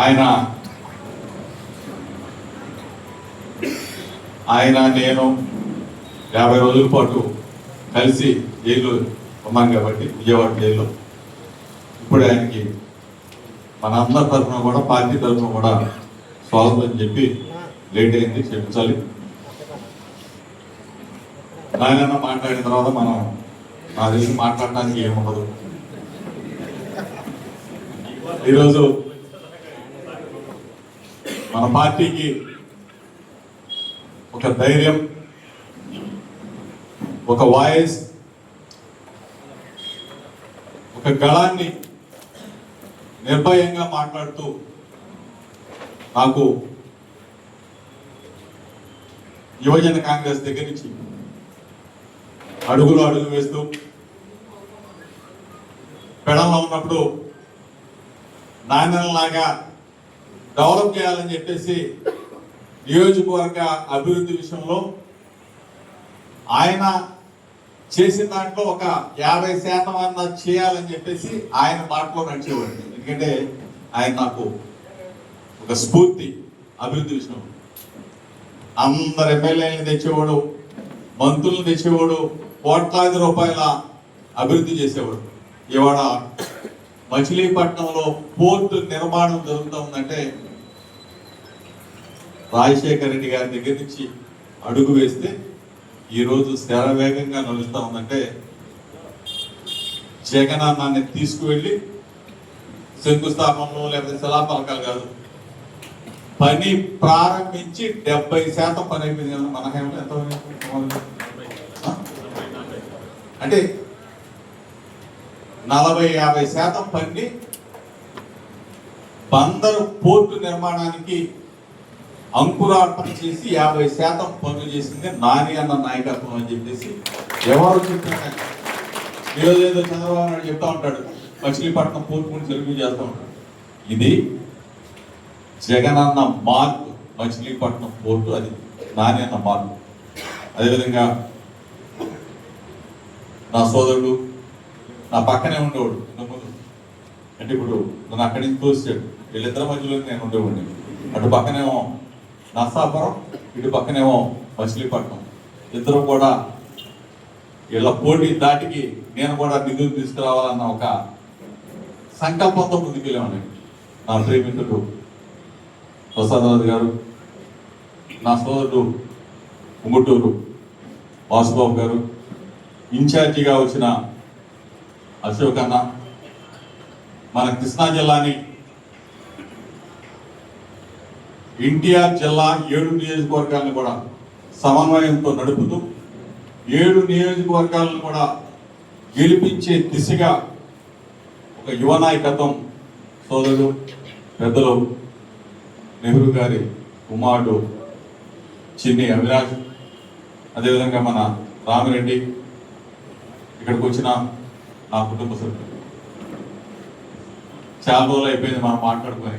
ఆయన ఆయన నేను యాభై రోజుల పాటు కలిసి జైలు ఉన్నాం కాబట్టి విజయవాడ జైల్లో. ఇప్పుడు ఆయనకి మన అందరి తరఫున కూడా పార్టీ తరఫున కూడా స్వాగతం చెప్పి లేట్ అయింది క్షమించాలి. నాయన మాట్లాడిన తర్వాత మనం నా తెలిసి మాట్లాడడానికి ఏముండదు. ఈరోజు మన పార్టీకి ఒక ధైర్యం ఒక వాయిస్ ఒక గళాన్ని నిర్భయంగా మాట్లాడుతూ నాకు యువజన కాంగ్రెస్ దగ్గర నుంచి అడుగులు అడుగు వేస్తూ పెడల్లో ఉన్నప్పుడు నాణ్యంలాగా డెవలప్ చేయాలని చెప్పేసి నియోజకవర్గ అభివృద్ధి విషయంలో ఆయన చేసిన దాంట్లో ఒక యాభై శాతం అన్న చేయాలని చెప్పేసి ఆయన మాటలో నడిచేవాడిని ఎందుకంటే ఆయన నాకు ఒక స్ఫూర్తి అభివృద్ధి విషయంలో. అందరు ఎమ్మెల్యేలను తెచ్చేవాడు మంత్రులను తెచ్చేవాడు కోట్లాది రూపాయల అభివృద్ధి చేసేవాడు. ఇవాళ మచిలీపట్నంలో పోర్టు నిర్మాణం జరుగుతూ ఉందంటే రాజశేఖర రెడ్డి గారి దగ్గర నుంచి అడుగు వేస్తే ఈరోజు శరవేగంగా నడుస్తూ ఉందంటే జగనన్నాన్ని తీసుకువెళ్ళి శంకుస్థాపనలు లేకపోతే శిలాపలకాలు కాదు. పని ప్రారంభించి డెబ్బై శాతం పని అయిపోయింది మన హేమలో ఎంత అంటే నలభై యాభై శాతం పని బందరు పోర్టు నిర్మాణానికి అంకురార్పణ చేసి యాభై శాతం పనులు చేసింది నాని అన్న నాయకత్వం అని చెప్పేసి ఎవరు చెప్పారు ఈరోజు ఏదో చంద్రబాబు నాయుడు చెప్తా ఉంటాడు. మచిలీపట్నం పూర్తి గురించి తెలుగు ఉంటాడు. ఇది జగనన్న మార్క్ మచిలీపట్నం పోర్టు అది నాని అన్న మార్క్ అదేవిధంగా నా సోదరుడు నా పక్కనే ఉండేవాడు ఇంతకుముందు. అంటే ఇప్పుడు నన్ను అక్కడి నుంచి తోసాడు వీళ్ళిద్దరి మధ్యలో నేను ఉండేవాడిని. అటు పక్కనేమో నర్సాపురం ఇటు పక్కనేమో మచిలీపట్నం. ఇద్దరు కూడా వీళ్ళ పోటీ దాటికి నేను కూడా నిధులు తీసుకురావాలన్న ఒక సంకల్పంతో ముందుకెళ్ళామండి. నా ప్రేమితుడు ప్రసాదరాజు గారు నా సోదరుడు ఉంగుటూరు వాసుబాబు గారు ఇన్ఛార్జిగా వచ్చిన అశోక్ అన్న మన కృష్ణా జిల్లాని ఎన్టీఆర్ జిల్లా ఏడు నియోజకవర్గాలను కూడా సమన్వయంతో నడుపుతూ ఏడు నియోజకవర్గాలను కూడా గెలిపించే దిశగా ఒక యువ నాయకత్వం సోదరుడు పెద్దలు నెహ్రూ గారి కుమారుడు చిన్ని అవినాష్ అదేవిధంగా మన రామిరెడ్డి ఇక్కడికి వచ్చిన నా కుటుంబ సభ్యులు. చాలా రోజులు అయిపోయింది మనం మాట్లాడుకొని.